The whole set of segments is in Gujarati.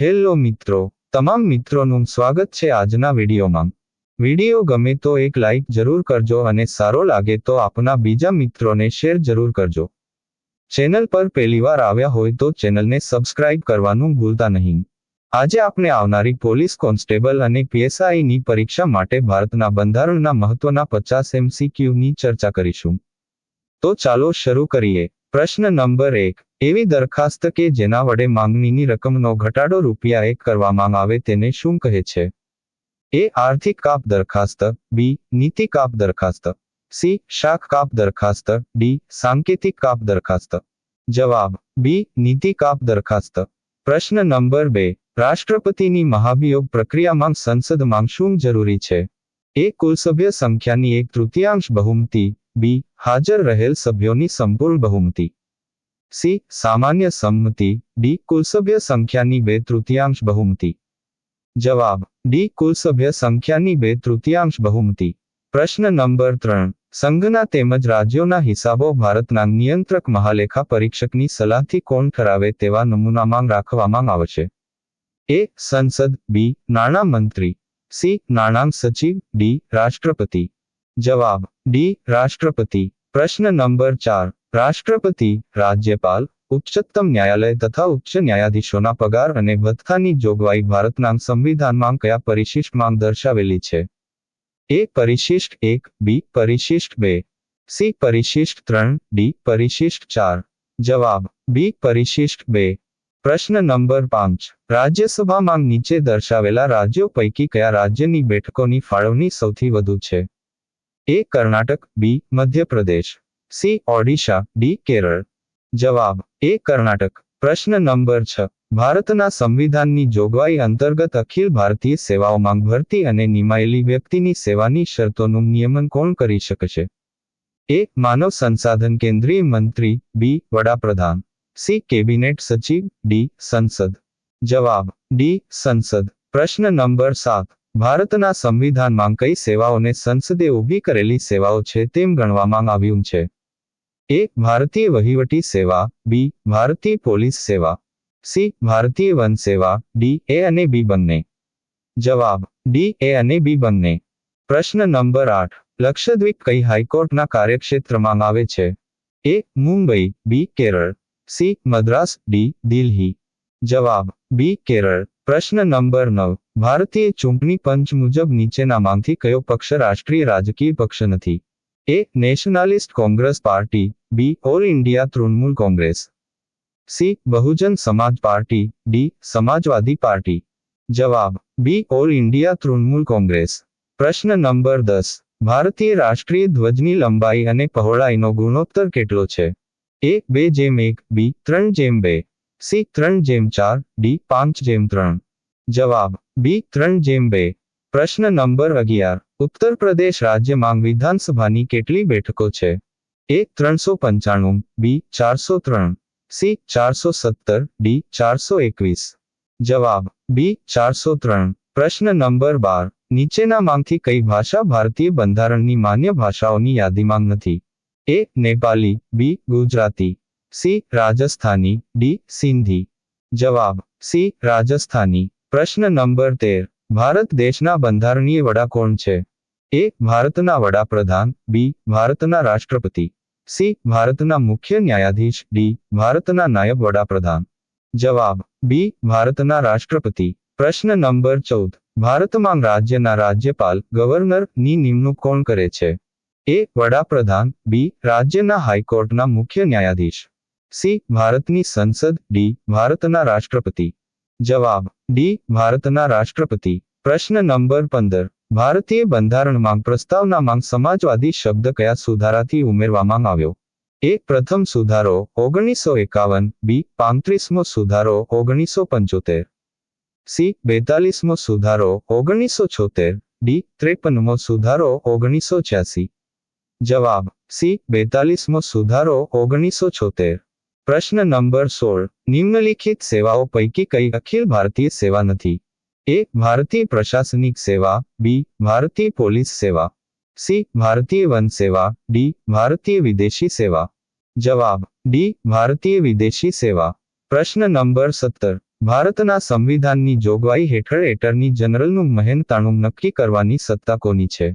હેલો મિત્રો, તમામ મિત્રોનું સ્વાગત છે આજના વિડીયોમાં. વીડિયો ગમે તો એક લાઇક જરૂર કરજો અને સારો લાગે તો આપના બીજા મિત્રોને શેર જરૂર કરજો. ચેનલ પર પહેલીવાર આવ્યા હોય તો ચેનલને સબસ્ક્રાઇબ કરવાનું ભૂલતા નહીં. આજે આપણે આવનારી પોલીસ કોન્સ્ટેબલ અને પીએસઆઈની પરીક્ષા માટે ભારતના બંધારણના મહત્વના પચાસ એમસીક્યુની ચર્ચા કરીશું. તો ચાલો શરૂ કરીએ. પ્રશ્ન નંબર એક. એવી દરખાસ્ત કે જેના વડે માંગણીની રકમનો ઘટાડો રૂપિયા એક કરવામાં આવે તેને શું કહે છે? એ. આર્થિક કાપ દરખાસ્ત. બી. નીતિ કાપ દરખાસ્ત. સી. શાખ કાપ દરખાસ્ત. ડી. સાંકેતિક કાપ દરખાસ્ત. જવાબ. બી. નીતિ કાપ દરખાસ્ત. પ્રશ્ન નંબર બે. રાષ્ટ્રપતિની મહાભિયોગ પ્રક્રિયામાં સંસદમાં શું જરૂરી છે? એ કુલ સભ્ય સંખ્યાની એક તૃતીયાંશ બહુમતી બી. હાજર રહેલ સભ્યોની સંપૂર્ણ બહુમતી. સી. સામાન્ય સંમતિ. ડી. કુલ સંખ્યાની બે તૃતીયાંશ બહુમતી. જવાબ. ડી. કુલ સંખ્યાની બે તૃતીયાંશ બહુમતી. પ્રશ્ન નંબર ત્રણ. સંઘના તેમજ રાજ્યોના હિસાબો ભારતના નિયંત્રક મહાલેખા પરીક્ષકની સલાહથી કોણ ઠરાવે તેવા નમૂનામાં રાખવામાં આવશે એ. સંસદ. બી. નાણાં મંત્રી સી. નાણાં સચિવ. ડી. રાષ્ટ્રપતિ. જવાબ. ડી, રાષ્ટ્રપતિ. પ્રશ્ન નંબર ચાર. રાષ્ટ્રપતિ, રાજ્યપાલ, ઉચ્ચતમ ન્યાયાલય તથા ઉચ્ચ ન્યાયાધીશોના પગાર અને ભથ્થાની જોગવાઈ ભારતના સંવિધાનમાં કયા પરિશિષ્ટમાં દર્શાવેલી છે? એ, પરિશિષ્ટ એક, બી, પરિશિષ્ટ બે. સી, પરિશિષ્ટ ત્રણ, ડી, પરિશિષ્ટ ચાર. જવાબ, બી, પરિશિષ્ટ બે. પ્રશ્ન નંબર પાંચ. રાજ્યસભામાં નીચે દર્શાવેલા રાજ્યો પૈકી કયા રાજ્યની બેઠકોની ફાળવણી સૌથી વધુ છે? A Karnataka B Madhya Pradesh C Odisha D Kerala જવાબ એ કર્ણાટક પ્રશ્ન નંબર છ. ભારતના સંવિધાનની જોગવાઈ અંતર્ગત અખિલ ભારતીય સેવાઓમાં ભરતી અને નિમાયેલી વ્યક્તિની સેવાની શરતોનું નિયમન કોણ કરી શકશે એ માનવ સંસાધન કેન્દ્રીય મંત્રી બી વડાપ્રધાન સી કેબિનેટ સચિવ ડી સંસદ જવાબ ડી સંસદ. પ્રશ્ન નંબર સાત. ભારતના સંવિધાનમાં કઈ સેવાઓને સંસદે ઊભી કરેલી સેવાઓ છે તેમ ગણવામાં આવ્યું છે. એ, ભારતીય વહીવટી સેવા, બી, ભારતીય પોલીસ સેવા, સી, ભારતીય વન સેવા, ડી, એ અને બી બંને. જવાબ, ડી, એ અને બી બંને. પ્રશ્ન નંબર આઠ, લક્ષદ્વીપ કઈ હાઈકોર્ટના કાર્યક્ષેત્રમાં આવે છે? A, Mumbai, B, Kerala, C, Madras, D, Delhi. જવાબ, બી, કેરળ. પ્રશ્ન નંબર નવ ભારતીય ચૂંટણી પંચ મુજબ નીચેના માંથી કયો પક્ષ રાષ્ટ્રીય રાજકીય પક્ષ નથી? A, nationalist Congress party, B, all India Trinamool Congress. C, Bahujan Samaj party, D, Samajwadi party. જવાબ, B, all India Trinamool Congress. પ્રશ્ન નંબર દસ. ભારતીય રાષ્ટ્રીય ધ્વજની લંબાઈ અને પહોળાઈનો ગુણોત્તર કેટલો છે? એ, બે જેમ એક, બી, ત્રણ જેમ બે. સી, ત્રણ જેમ ચાર, ડી, પાંચ જેમ ત્રણ. જવાબ. બી. ત્રણ જેમ બે પ્રશ્ન નંબર અગિયાર. ઉત્તર પ્રદેશ રાજ્યમાં વિધાનસભાની કેટલી બેઠકો છે? એ ત્રણસો પંચાણું, બી ચારસો ત્રણ, સી ચારસો સત્તર, ડી ચારસો એકવીસ. જવાબ. બી ચારસો ત્રણ. પ્રશ્ન નંબર બાર. નીચેનામાંથી કઈ ભાષા ભારતીય બંધારણની માન્ય ભાષાઓની યાદીમાં નથી? A Nepali, B Gujarati, C Rajasthani, D Sindhi. જવાબ. સી રાજસ્થાની. પ્રશ્ન નંબર તેર. ભારત દેશના બંધારણીય વડા કોણ છે? એ, ભારતના વડાપ્રધાન, બી, ભારતના રાષ્ટ્રપતિ, સી, ભારતના મુખ્ય ન્યાયાધીશ, ડી, ભારતના નાયબ વડાપ્રધાન. જવાબ, બી, ભારતના રાષ્ટ્રપતિ. પ્રશ્ન નંબર ચૌદ. ભારતમાં રાજ્યના રાજ્યપાલ, ગવર્નરની નિમણૂક કોણ કરે છે? એ, વડાપ્રધાન, બી, રાજ્યના હાઈકોર્ટના મુખ્ય ન્યાયાધીશ, સી, ભારતની સંસદ, ડી, ભારતના રાષ્ટ્રપતિ. જવાબ, ડી, ભારતના રાષ્ટ્રપતિ. પ્રશ્ન નંબર પંદર. ભારતીય બંધારણમાંગ પ્રસ્તાવના માંગ સમાજવાદી શબ્દ કયા સુધારાથી ઉમેરવામાં આવ્યો? એ, પ્રથમ સુધારો, ઓગણીસો એકાવન. બી, પાંત્રીસમો સુધારો, ઓગણીસો પંચોતેર. સી, બેતાલીસમો સુધારો, ઓગણીસો છોતેર. ડી, ત્રેપનમો સુધારો, ઓગણીસો છ્યાસી. જવાબ, સી, બેતાલીસમો સુધારો, ઓગણીસો છોતેર. પ્રશ્ન નંબર સોળ. નિમ્નલિખિત સેવાઓ પૈકી કઈ અખિલ ભારતીય સેવા નથી? એ, ભારતીય પ્રશાસનિક સેવા, બી, ભારતીય પોલીસ સેવા, સી, ભારતીય વન સેવા, ડી, ભારતીય વિદેશી સેવા. જવાબ, ડી, ભારતીય વિદેશી સેવા. પ્રશ્ન નંબર સત્તર. ભારતના સંવિધાનની જોગવાઈ હેઠળ એટર્ની જનરલનું મહેનતાણું નક્કી કરવાની સત્તા કોની છે?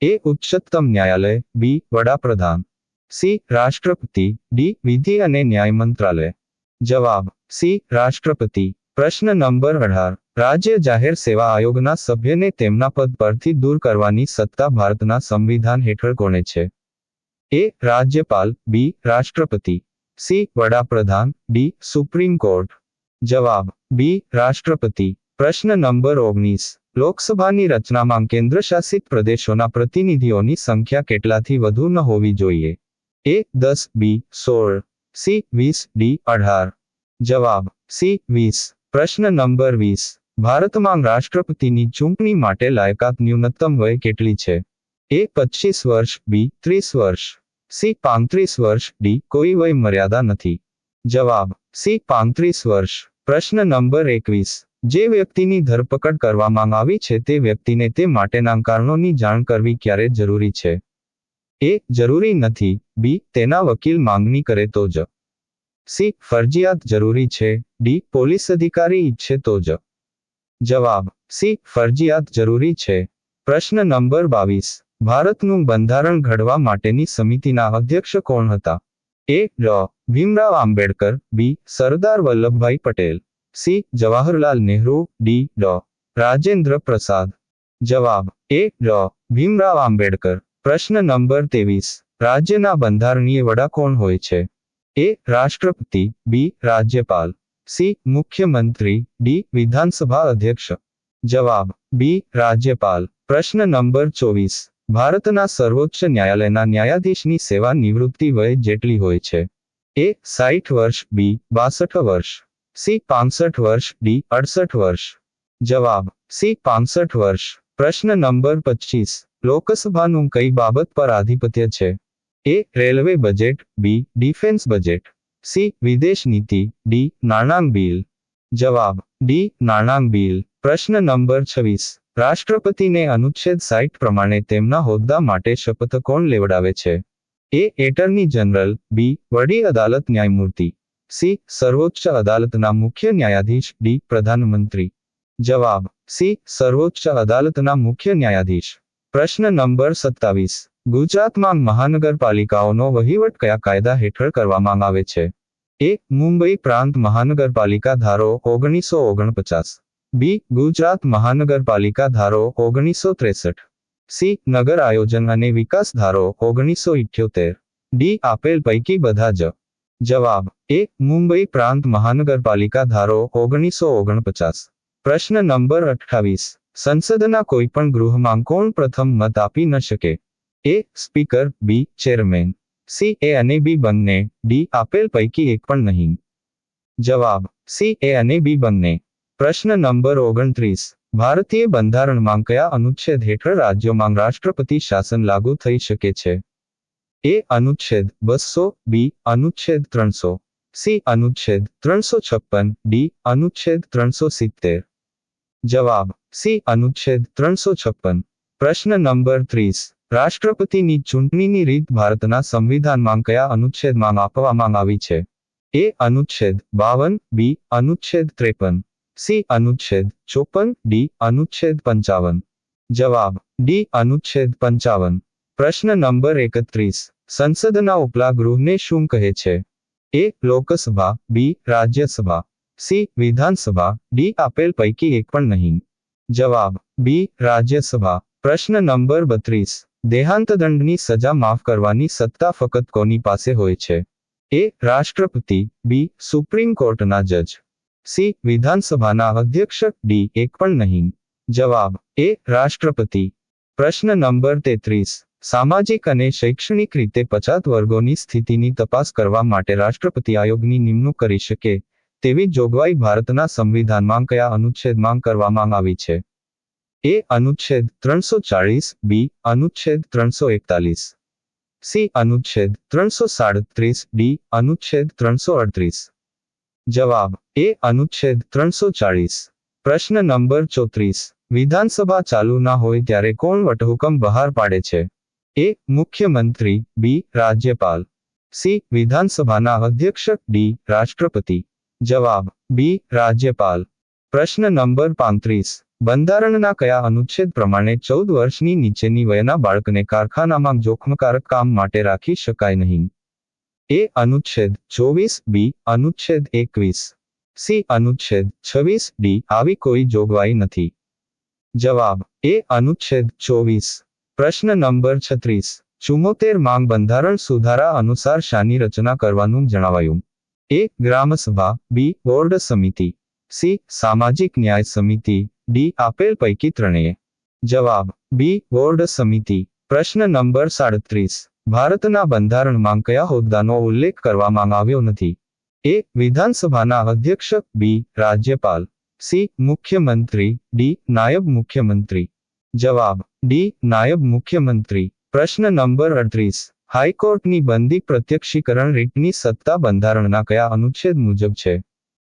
એ, ઉચ્ચતમ ન્યાયાલય, બી, વડાપ્રધાન. સી. રાષ્ટ્રપતિ, ડી. વિધિ અને ન્યાય મંત્રાલય. જવાબ. સી. રાષ્ટ્રપતિ. પ્રશ્ન નંબર અઢાર. રાજ્ય જાહેર સેવા આયોગના સભ્યને તેમના પદ પરથી દૂર કરવાની સત્તા ભારતના સંવિધાન હેઠળ કોણે છે? એ. રાજ્યપાલ. બી. રાષ્ટ્રપતિ. સી. વડાપ્રધાન. ડી. Supreme court. જવાબ. બી. રાષ્ટ્રપતિ. પ્રશ્ન નંબર ઓગણીસ. લોકસભાની રચનામાં કેન્દ્રશાસિત પ્રદેશોના પ્રતિનિધિઓની સંખ્યા કેટલાથી વધુ ન હોવી જોઈએ? એ દસ બી સોળ. સી વીસ ડી અઢાર. જવાબ, સી વીસ. પ્રશ્ન નંબર વીસ. ભારતમાં રાષ્ટ્રપતિની ચૂંટણી માટે લાયકાત ન્યૂનતમ વય કેટલી છે? એ પચીસ વર્ષ, બી ત્રીસ વર્ષ. સી પાંત્રીસ વર્ષ, ડી કોઈ વય મર્યાદા નથી. જવાબ, સી પાંત્રીસ વર્ષ. પ્રશ્ન નંબર એકવીસ. જે વ્યક્તિની ધરપકડ કરવામાં આવી છે તે વ્યક્તિને તે માટેના કારણોની જાણ કરવી ક્યારે જરૂરી છે? એ જરૂરી નથી. બી, તેના વકીલ માંગણી કરે તો જ. સી, ફરજિયાત જરૂરી છે. ડી, પોલીસ અધિકારી ઈચ્છે તો જ. જવાબ, સી, ફરજિયાત જરૂરી છે. પ્રશ્ન નંબર બાવીસ. ભારતનું બંધારણ ઘડવા માટેની સમિતિના અધ્યક્ષ કોણ હતા? એ ડ Bhimrao Ambedkar, B, Sardar Vallabhbhai Patel. C, Jawaharlal Nehru, D ડ રાજેન્દ્ર પ્રસાદ. જવાબ, એ ડ ભીમરાવ આંબેડકર. પ્રશ્ન નંબર ત્રેવીસ. રાજ્યના બંધારણીય વડા કોણ હોય છે? એ રાષ્ટ્રપતિ, બી રાજ્યપાલ, સી મુખ્યમંત્રી, ડી વિધાનસભા અધ્યક્ષ. જવાબ, બી રાજ્યપાલ. પ્રશ્ન નંબર ચોવીસ. ભારતના સર્વોચ્ચ ન્યાયાલયના ન્યાયાધીશની સેવા નિવૃત્તિ વય જેટલી હોય છે? એ સાઠ વર્ષ, બી બાસઠ વર્ષ, સી પાંસઠ વર્ષ, ડી અડસઠ વર્ષ. જવાબ, સી પાંસઠ વર્ષ. પ્રશ્ન નંબર પચીસ. લોકસભાનું કઈ બાબત પર આધિપત્ય છે? A, railway budget, B, defence budget. C, વિદેશ નીતિ, ડી નાણાં બિલ. જવાબ, ડી નાણાં બિલ. પ્રશ્ન નંબર છવ્વીસ. રાષ્ટ્રપતિને અનુચ્છેદ સાઇટ પ્રમાણે તેમના હોદ્દા માટે શપથ કોણ લેવડાવે છે? એ, એટર્ની જનરલ, બી, વડી અદાલત ન્યાયમૂર્તિ. સી, સર્વોચ્ચ અદાલતના મુખ્ય ન્યાયાધીશ, ડી, પ્રધાનમંત્રી. જવાબ, સી, સર્વોચ્ચ અદાલતના મુખ્ય ન્યાયાધીશ. પ્રશ્ન નંબર સત્તાવીસ. ગુજરાતમાં મહાનગરપાલિકાઓનો વહીવટ કયા કાયદા હેઠળ કરવામાં આવે છે? એ. મુંબઈ પ્રાંત મહાનગરપાલિકા ધારો ઓગણીસો ઓગણપચાસ. બી. ગુજરાત મહાનગરપાલિકા ધારો ઓગણીસો ત્રેસઠ. સી. નગર આયોજન અને વિકાસ ધારો ઓગણીસો ઇઠ્યોતેર. ડી. આપેલ પૈકી બધા જ. જવાબ. એ. મુંબઈ પ્રાંત મહાનગરપાલિકા ધારો ઓગણીસો ઓગણપચાસ. પ્રશ્ન નંબર અઠ્ઠાવીસ. સંસદના કોઈપણ ગૃહમાં કોણ પ્રથમ મત આપી ન શકે? A, speaker, B, chairman. C, A અને બી બંને. ડી, આપેલ પૈકી એક પણ નહીં. જવાબ, સી, એ અને બી બંને. પ્રશ્ન નંબર ઓગણત્રીસ. ભારતીય બંધારણમાં કયા અનુચ્છેદ હેઠળ રાજ્યોમાં રાષ્ટ્રપતિ શાસન લાગુ થઈ શકે છે? એ, અનુચ્છેદ બસો, બી, અનુચ્છેદ ત્રણસો. સી, અનુચ્છેદ ત્રણસો છપ્પન. ડી, અનુચ્છેદ ત્રણસો સિત્તેર. જવાબ, સી, અનુચ્છેદ ત્રણસો છપ્પન. પ્રશ્ન નંબર ત્રીસ. રાષ્ટ્રપતિની ચૂંટણીની રીત ભારતના સંવિધાનમાં કયા અનુચ્છેદમાં આપવામાં આવી છે? એ, અનુચ્છેદ બાવન, બી, અનુચ્છેદ ત્રેપન. સી, અનુચ્છેદ ચોપન, ડી, અનુચ્છેદ પંચાવન. જવાબ, ડી, અનુચ્છેદ પંચાવન. પ્રશ્ન નંબર એકત્રીસ. સંસદના ઉપલા ગૃહને શું કહે છે? A, Lok Sabha, B, Rajya Sabha. C. Vidhan Sabha. D. આપેલ પૈકી એક પણ નહીં. જવાબ. બી. રાજ્યસભા. પ્રશ્ન નંબર બત્રીસ. દેહાંતદંડની સજા માફ કરવાની સત્તા ફક્ત કોની પાસે હોય છે? એ. રાષ્ટ્રપતિ. બી. સુપ્રીમ કોર્ટના જજ. સી. વિધાનસભાના અધ્યક્ષ. ડી. એક પણ નહીં. જવાબ. એ. રાષ્ટ્રપતિ. પ્રશ્ન નંબર તેત્રીસ. સામાજિક અને શૈક્ષણિક રીતે પછાત વર્ગોની સ્થિતિની તપાસ કરવા માટે રાષ્ટ્રપતિ આયોગની નિમણૂક કરી શકે તેવી જોગવાઈ ભારતના સંવિધાનમાં કયા અનુચ્છેદમાં કરવામાં આવી છે? એ અનુચ્છેદ ત્રણસો ચાળીસ, બી અનુચ્છેદ ત્રણસો એકતાલીસ, સી અનુચ્છેદ ત્રણસો સાડત્રીસ, ડી અનુચ્છેદ ત્રણસો અડત્રીસ. જવાબ, એ અનુચ્છેદ ત્રણસો ચાળીસ. પ્રશ્ન નંબર ચોત્રીસ, વિધાનસભા ચાલુ ના હોય ત્યારે કોણ વટહુકમ બહાર પાડે છે? એ મુખ્યમંત્રી, બી રાજ્યપાલ, સી વિધાનસભાના અધ્યક્ષ, ડી રાષ્ટ્રપતિ. જવાબ, બી, રાજ્યપાલ. પ્રશ્ન નંબર પાંત્રીસ. બંધારણના કયા અનુચ્છેદ પ્રમાણે ચૌદ વર્ષની નીચેની વયના બાળકને કારખાનામાં જોખમકારક કામ માટે રાખી શકાય નહીં? એ, અનુચ્છેદ ચોવીસ, બી, અનુચ્છેદ એકવીસ. સી, અનુચ્છેદ છવ્વીસ, ડી, આવી કોઈ જોગવાઈ નથી. જવાબ, એ, અનુચ્છેદ ચોવીસ. પ્રશ્ન નંબર છત્રીસ. ચુમ્મોતેર માંગ બંધારણ સુધારા અનુસાર શાની રચના કરવાનું જણાવાયું. એ ગ્રામસભા બી બોર્ડ સમિતિ, સી સામાજિક ન્યાય સમિતિ, ડી આપેલ પૈકી ત્રણેય. જવાબ, બી બોર્ડ સમિતિ, પ્રશ્ન નંબર સાડત્રીસ. ભારતના બંધારણમાં કયા હોદ્દાનો ઉલ્લેખ કરવામાં આવ્યો નથી? એ વિધાનસભાના અધ્યક્ષ બી રાજ્યપાલ, સી મુખ્યમંત્રી, ડી નાયબ મુખ્યમંત્રી. જવાબ, ડી નાયબ મુખ્યમંત્રી. પ્રશ્ન નંબર અડત્રીસ. હાઈકોર્ટની બંદી પ્રત્યક્ષીકરણ રીટની સત્તા બંધારણના કયા અનુચ્છેદ મુજબ છે?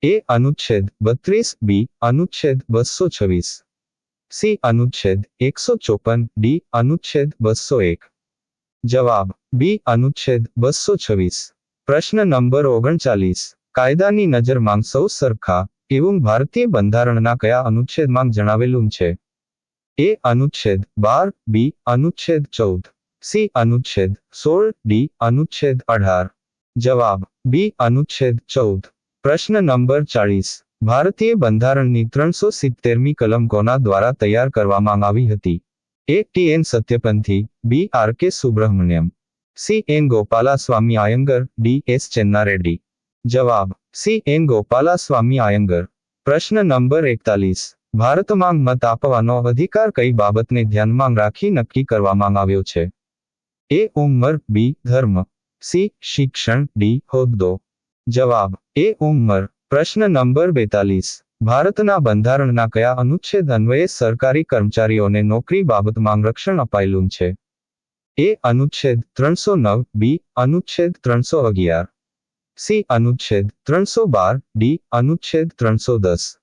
એ અનુચ્છેદ બત્રીસ, બી અનુચ્છેદ બસો છવ્વીસ, સી અનુચ્છેદ એકસો ચોપન, ડી અનુચ્છેદ બસો એક. જવાબ, બી અનુચ્છેદ બસો છવ્વીસ. પ્રશ્ન નંબર ઓગણચાલીસ. કાયદાની નજરમાં સૌ સરખા એવું ભારતીય બંધારણના કયા અનુચ્છેદમાં જણાવેલું છે? એ અનુચ્છેદ બાર, બી અનુચ્છેદ ચૌદ. સી અનુચ્છેદ સોળ, ડી અનુચ્છેદ અઢાર. જવાબ, બી અનુચ્છેદ ચૌદ. પ્રશ્ન નંબર ચાળીસ. ભારતીય બંધારણની ત્રણસો સિત્તેરમી કલમ કોના દ્વારા તૈયાર કરવામાં આવી હતી? A T N Satyapanthi, B R K Subrahmanyam. C N Gopalaswami Ayyangar, D S Chenna Reddy. જવાબ, સી એન ગોપાલાસ્વામી આયંગર. પ્રશ્ન નંબર એકતાલીસ. ભારતમાં મત આપવાનો અધિકાર કઈ બાબતને ધ્યાનમાં રાખી નક્કી કરવામાં આવ્યો છે? એ ઉંમર બી ધર્મ. સી શિક્ષણ, ડી હોદ્દો. જવાબ, એ ઉંમર. પ્રશ્ન નંબર બેતાલીસ. ભારતના બંધારણના કયા અનુચ્છેદ અન્વયે સરકારી કર્મચારીઓને નોકરી બાબતમાં રક્ષણ અપાયેલું છે? એ અનુચ્છેદ ત્રણસો નવ, બી અનુચ્છેદ ત્રણસો અગિયાર. સી અનુચ્છેદ ત્રણસો બાર, ડી અનુચ્છેદ ત્રણસો દસ.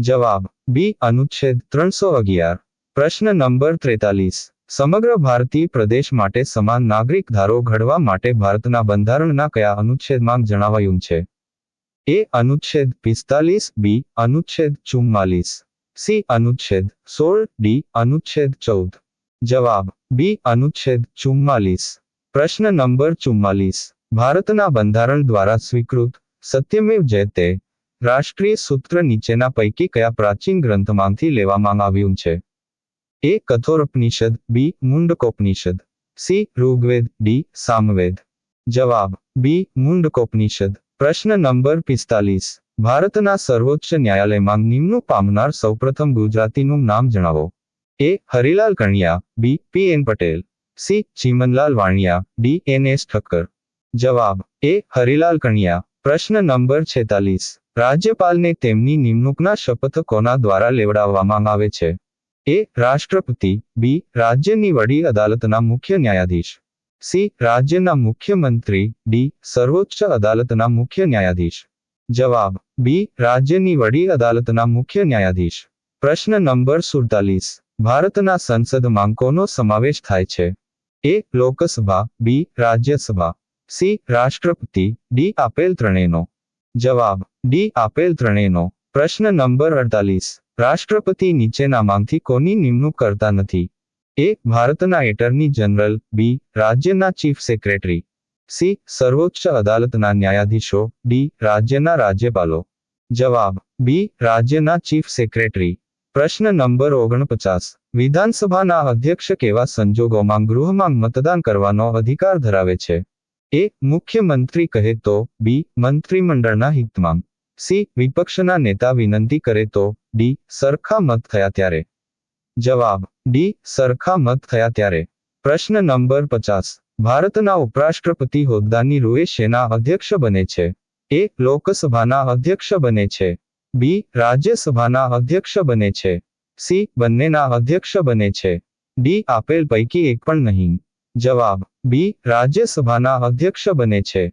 જવાબ, બી અનુચ્છેદ ત્રણસો અગિયાર. પ્રશ્ન નંબર ત્રેતાલીસ. સમગ્ર ભારતીય પ્રદેશ માટે સમાન નાગરિક ધારો ઘડવા માટે ભારતના બંધારણના કયા અનુચ્છેદમાં જણાવાયું છે? એ અનુચ્છેદ પિસ્તાલીસ, બી અનુચ્છેદ ચુમ્માલીસ, સી અનુચ્છેદ સોળ, ડી અનુચ્છેદ ચૌદ. જવાબ, બી અનુચ્છેદ ચુમ્માલીસ. પ્રશ્ન નંબર ચુમ્માલીસ. ભારતના બંધારણ દ્વારા સ્વીકૃત સત્યમેવ જયતે રાષ્ટ્રીય સૂત્ર નીચેના પૈકી કયા પ્રાચીન ગ્રંથમાંથી લેવામાં આવ્યું છે? A Kathopanishad B Mundakopanishad C Rigveda D Samaveda જવાબ બી મુંડકોપનિષદ પ્રશ્ન નંબર પિસ્તાલીસ. ભારતના સર્વોચ્ચ ન્યાયાલયમાં નિમણૂક પામનાર સૌપ્રથમ ગુજરાતીનું નામ જણાવો. A Harilal Kaniya B P N Patel C Chimanlal Vaniya D N S Thakkar. જવાબ. એ હરિલાલ કણિયા. પ્રશ્ન નંબર છેતાલીસ. રાજ્યપાલને તેમની નિમણૂકના શપથ કોના દ્વારા લેવડાવવામાં આવે છે? એ રાષ્ટ્રપતિ બી રાજ્યની વડી અદાલતના મુખ્ય ન્યાયાધીશ. સી રાજ્યના મુખ્યમંત્રી ડી સર્વોચ્ચ અદાલતના મુખ્ય ન્યાયાધીશ. જવાબ બી રાજ્યની વડી અદાલતના મુખ્ય ન્યાયાધીશ. પ્રશ્ન નંબર સુડતાલીસ. ભારતના સંસદમાં કોનો સમાવેશ થાય છે? A Lok Sabha, B Rajya Sabha. C રાષ્ટ્રપતિ, ડી આપેલ ત્રણેયનો. જવાબ ડી આપેલ ત્રણેયનો. પ્રશ્ન નંબર અડતાલીસ. રાષ્ટ્રપતિ નીચેના માંગથી કોની નિમણૂક કરતા નથી? એ, ભારતના એટર્ની જનરલ, બી, રાજ્યના ચીફ સેક્રેટરી. સી, સર્વોચ્ચ અદાલતના ન્યાયાધીશો, ડી, રાજ્યના રાજ્યપાલો. જવાબ, બી, રાજ્યના ચીફ સેક્રેટરી. પ્રશ્ન નંબર ઓગણપચાસ. વિધાનસભાના અધ્યક્ષ કેવા સંજોગોમાં ગૃહમાં મતદાન કરવાનો અધિકાર ધરાવે છે? એ, મુખ્યમંત્રી કહે તો, બી, મંત્રીમંડળના હિતમાં. સી, વિપક્ષના નેતા વિનંતી કરે તો, ડી, સરખા મત થયા ત્યારે. જવાબ, ડી, સરખા મત થયા ત્યારે. પ્રશ્ન નંબર પચાસ. ભારતના ઉપરાષ્ટ્રપતિ હોદ્દાની રૂએ અધ્યક્ષ બને છે. એ, લોકસભાના અધ્યક્ષ બને છે. બી, રાજ્યસભાના અધ્યક્ષ બને છે. સી, બંનેના અધ્યક્ષ બને છે. ડી, આપેલ પૈકી એક પણ નહીં. જવાબ, બી, રાજ્યસભાના અધ્યક્ષ બને છે.